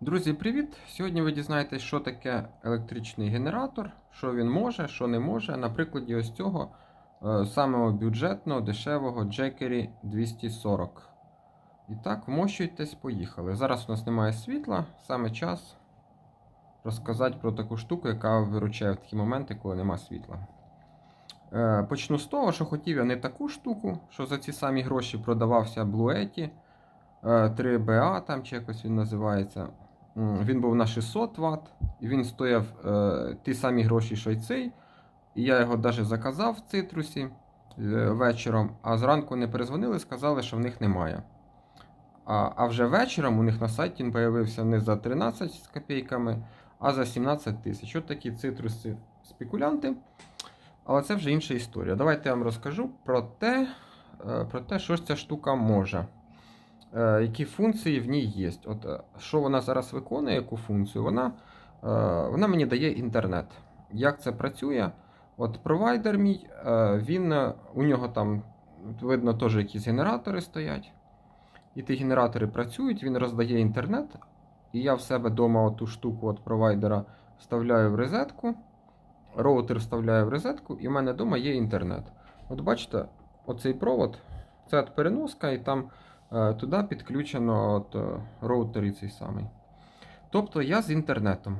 Друзі, привіт! Сьогодні ви дізнаєтесь, що таке електричний генератор, що він може, що не може. На прикладі ось цього е, самого бюджетного, дешевого Jackery 240. І так, вмощуйтесь, поїхали. Зараз у нас немає світла, саме час розказати про таку штуку, яка виручає в такі моменти, коли нема світла. Е, Почну з того, що хотів я не таку штуку, що за ці самі гроші продавався Bluetti 3BA, там чи якось він називається. Він був на 600 Вт, і він стояв е, ті самі гроші, що й цей. І я його навіть заказав в цитрусі е, вечором, а зранку не перезвонили, сказали, що в них немає. А, а вже вечором у них на сайті він з'явився не за 13 з копійками, а за 17 тисяч. От такі цитруси спекулянти. Але це вже інша історія. Давайте я вам розкажу про те, е, про те, що ж ця штука може. Е, Які функції в ній є. От, е, Що вона зараз виконує, яку функцію? Вона, е, вона мені дає інтернет. Як це працює? От Провайдер мій, він, у нього там видно теж якісь генератори стоять. І ті генератори працюють, він роздає інтернет. І я в себе вдома ту штуку від провайдера вставляю в розетку. Роутер вставляю в розетку, і в мене вдома є інтернет. От бачите, оцей провод, це от переноска, і там туди підключено от, е, роутер цей самий. Тобто я з інтернетом.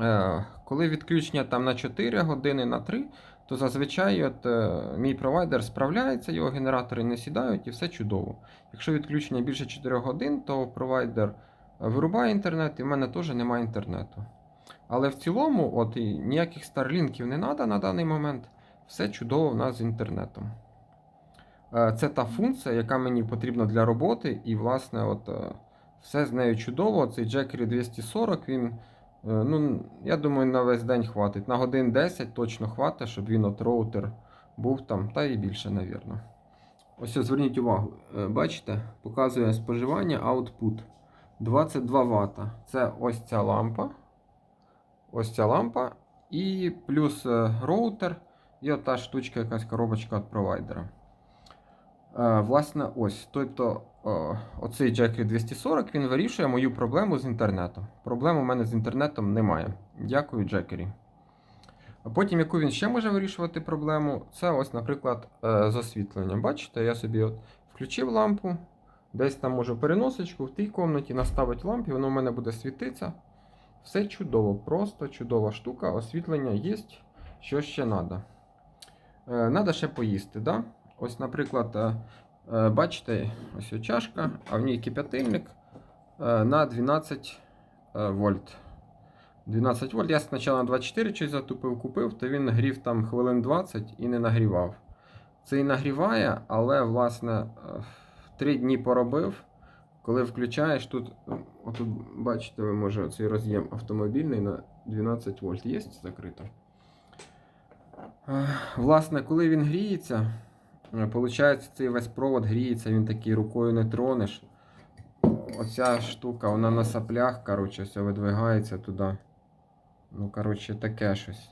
Е, коли відключення там на 4 години, на 3, то зазвичай от, е, мій провайдер справляється, його генератори не сідають і все чудово. Якщо відключення більше 4 годин, то провайдер вирубає інтернет і в мене теж немає інтернету. Але в цілому, от і ніяких старлінків не треба на даний момент. Все чудово в нас з інтернетом. Е, Це та функція, яка мені потрібна для роботи, і, власне, от, е, все з нею чудово. Цей Jackery 240, він, е, ну, я думаю, на весь день хватить. На годин 10 точно хватить, щоб він от роутер був там, та і більше, навірно. Ось зверніть увагу, бачите, показує споживання output 22 Вт. Це ось ця лампа. Ось ця лампа. І плюс роутер, і ота штучка, якась коробочка від провайдера. Е, Власне, ось. Тобто, оцей Jackery 240 він вирішує мою проблему з інтернетом. Проблем у мене з інтернетом немає. Дякую, Jackery. А потім, яку він ще може вирішувати проблему, це ось, наприклад, е, з освітленням. Бачите, я собі от включив лампу, десь там можу переносочку в тій кімнаті наставити лампі, воно в мене буде світитися. Все чудово, просто чудова штука. Освітлення є, що ще треба. Надо ще поїсти. Да? Ось, наприклад, е, е, бачите, ось ось чашка, а в ній кип'ятильник е, на 12 е, вольт. 12 вольт. Я спочатку на 24 щось затупив, купив, то він грів там хвилин 20 і не нагрівав. Це і нагріває, але, власне, е, 3 дні поробив. Коли включаєш, тут, отут, бачите, ви може цей роз'єм автомобільний на 12 вольт є закрито. Власне, коли він гріється, виходить, цей весь провод гріється, він такий рукою не тронеш. Оця штука, вона на саплях, коротше, все видвигається туди. Ну, коротше, таке щось.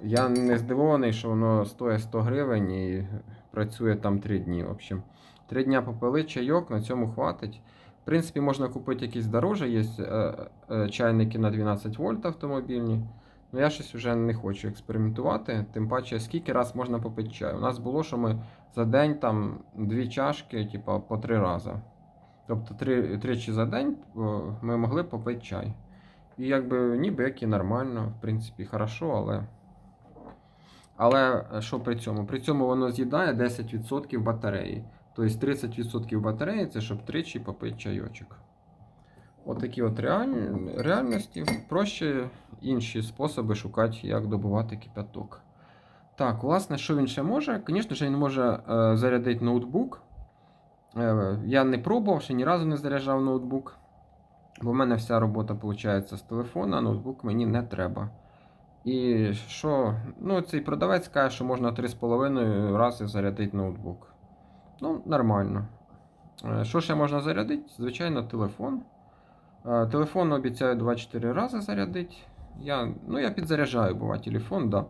Я не здивований, що воно стоїть 100 гривень і працює там 3 дні. В общем, 3 дня попили чайок, на цьому хватить. В принципі, можна купити якісь дорожі, є е, е, чайники на 12 вольт автомобільні. Ну, я щось вже не хочу експериментувати. Тим паче, скільки раз можна попити чай. У нас було, що ми за день там дві чашки, типу, по три рази. Тобто три, тричі за день ми могли попити чай. І якби ніби як і нормально, в принципі, хорошо, але. Але е, що при цьому? При цьому воно з'їдає 10% батареї. Тобто 30% батареї це щоб тричі попити чайочок. Отакі от реаль... реальності. Проще інші способи шукати, як добувати кипяток. Так, власне, що він ще може? Звісно ж, він може е, зарядити ноутбук. Е, я не пробував, ще ні разу не заряджав ноутбук. Бо в мене вся робота виходить з телефона, ноутбук мені не треба. І що, ну, цей продавець каже, що можна 3,5 рази зарядити ноутбук. Ну, нормально. Е, Що ще можна зарядити? Звичайно, телефон. Е, Телефон обіцяю 2-4 рази зарядити. Я, ну, я підзаряджаю, буває, телефон, да.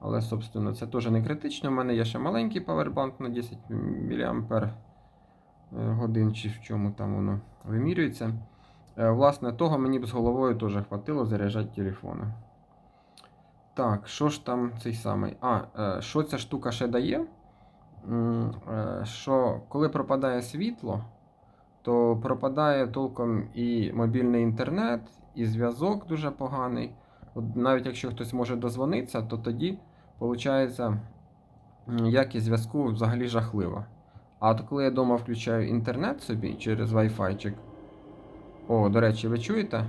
але, собственно, це теж не критично. У мене є ще маленький павербанк на 10 мА годин, чи в чому там воно вимірюється. Е, Власне, того мені б з головою теж хватило заряджати телефони. Так, що ж там цей самий? А, е, що ця штука ще дає? Е, Що коли пропадає світло, то пропадає толком і мобільний інтернет, і зв'язок дуже поганий. От навіть якщо хтось може дозвонитися, то тоді виходить якість зв'язку взагалі жахлива. А от коли я вдома включаю інтернет собі через Wi-Fi, о, до речі, ви чуєте?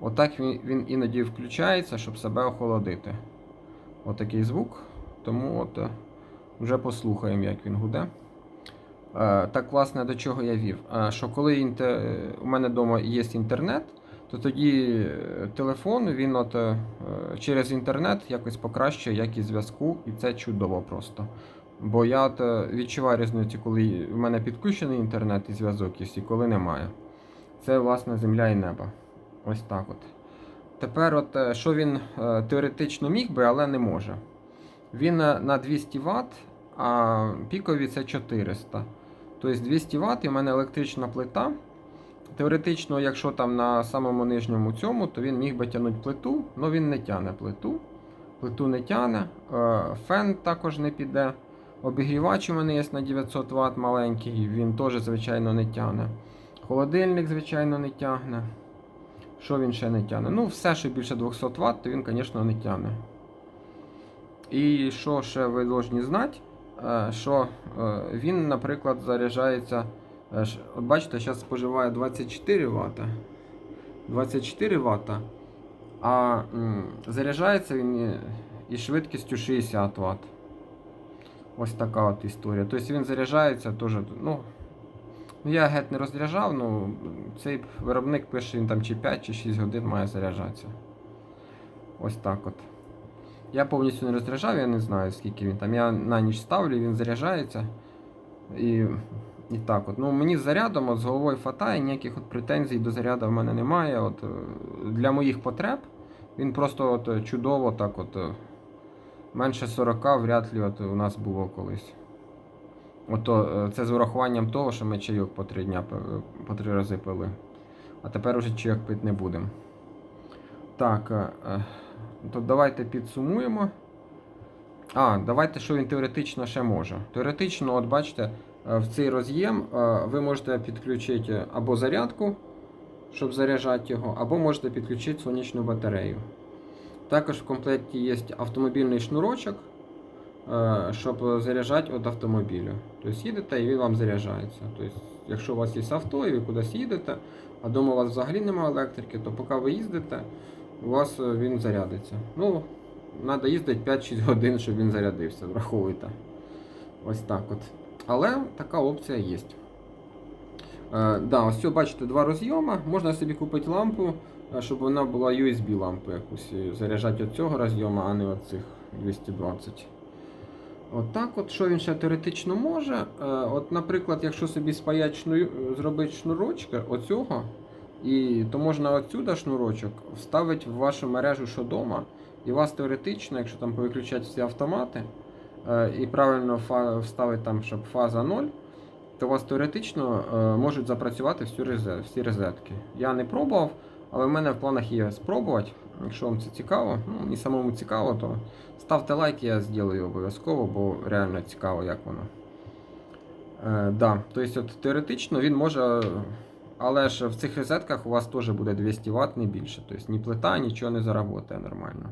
Отак він, він іноді включається, щоб себе охолодити. Отакий звук. Тому от е, вже послухаємо, як він гуде. Е, Так, власне, до чого я вів? Е, Що коли інте... е, у мене вдома є інтернет, то тоді е, телефон він от через інтернет якось покращує якість зв'язку, і це чудово просто. Бо я от відчуваю різницю, коли в мене підключений інтернет і зв'язок і коли немає. Це, власне, земля і небо. Ось так от. Тепер, от, що він теоретично міг би, але не може. Він на 200 Вт, а пікові це 400. Тобто 200 Вт і в мене електрична плита. Теоретично, якщо там на самому нижньому цьому, то він міг би тягнути плиту, але він не тягне плиту. Плиту не тягне, е, фен також не піде. Обігрівач у мене є на 900 Вт маленький, він теж, звичайно, не тягне. Холодильник, звичайно, не тягне. Що він ще не тягне? Ну, все, що більше 200 Вт, то він, звісно, не тягне. І що ще ви повинні знати, що е, він, наприклад, заряджається. е, От бачите, зараз споживає 24 Вт. 24 Вт. А заряджається він із швидкістю 60 Вт. Ось така от історія. Тобто він заряджається теж. Ну, я геть не розряджав, ну цей виробник пише, він там чи 5 чи 6 годин має заряджатися. Ось так от. Я повністю не розряджав, я не знаю скільки він там. Я на ніч ставлю, він заряджається. І, і так от. Ну, мені з зарядом от, з головою хватає, ніяких от претензій до заряду в мене немає. От, е, для моїх потреб він просто от, е, чудово так от. е, Менше 40 вряд ли от у нас було колись. Ото, це з урахуванням того, що ми чайок по три дня по три рази пили. А тепер уже чайок пити не будемо. Так, то давайте підсумуємо. А, давайте, що він теоретично ще може. Теоретично, от бачите, е, в цей роз'єм е, ви можете підключити або зарядку, щоб заряджати його, або можете підключити сонячну батарею. Також в комплекті є автомобільний шнурочок, е, щоб заряджати від автомобіля. Тобто їдете і він вам заряджається. Тобто, якщо у вас є авто і ви кудись їдете, а вдома у вас взагалі немає електрики, то поки ви їздите, у вас е, він зарядиться. Ну, треба їздити 5-6 годин, щоб він зарядився, враховуйте. Ось так от. Але така опція є. Е, да, ось бачите, два розйоми. Можна собі купити лампу, е, щоб вона була USB лампу якусь заряджати від цього розйому, а не від цих 220. От так от, що він ще теоретично може. Е, От, наприклад, якщо собі спаять шну... зробити шнурочки оцього, і то можна отсюда шнурочок вставити в вашу мережу що дома. І у вас теоретично, якщо там повиключати всі автомати е, і правильно вставити там, щоб фаза 0, то у вас теоретично е, можуть запрацювати всі, розетки. Я не пробував, але в мене в планах є спробувати. Якщо вам це цікаво, ну мені самому цікаво, то ставте лайк, я зроблю обов'язково, бо реально цікаво, як воно. Е, да, тобто теоретично він може. Але ж в цих розетках у вас теж буде 200 Вт, не більше. Тобто ні плита, нічого не заработає нормально.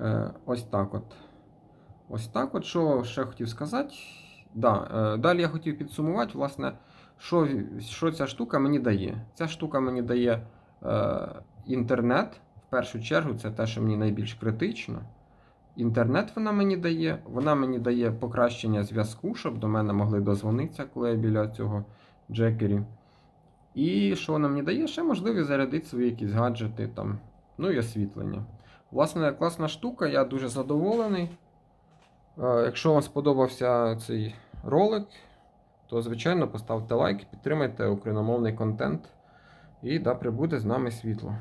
Е, ось так от. Ось так от, що ще хотів сказати. Да, е, далі я хотів підсумувати, власне, що, що ця штука мені дає. Ця штука мені дає е, інтернет. В першу чергу, це те, що мені найбільш критично. Інтернет вона мені дає, вона мені дає покращення зв'язку, щоб до мене могли дозвонитися, коли я біля цього джекері. І що вона мені дає? Ще можливість зарядити свої якісь гаджети, там, ну і освітлення. Власне, класна штука, я дуже задоволений. Е, Якщо вам сподобався цей ролик, то звичайно поставте лайк, підтримайте україномовний контент. І да прибуде з нами світло.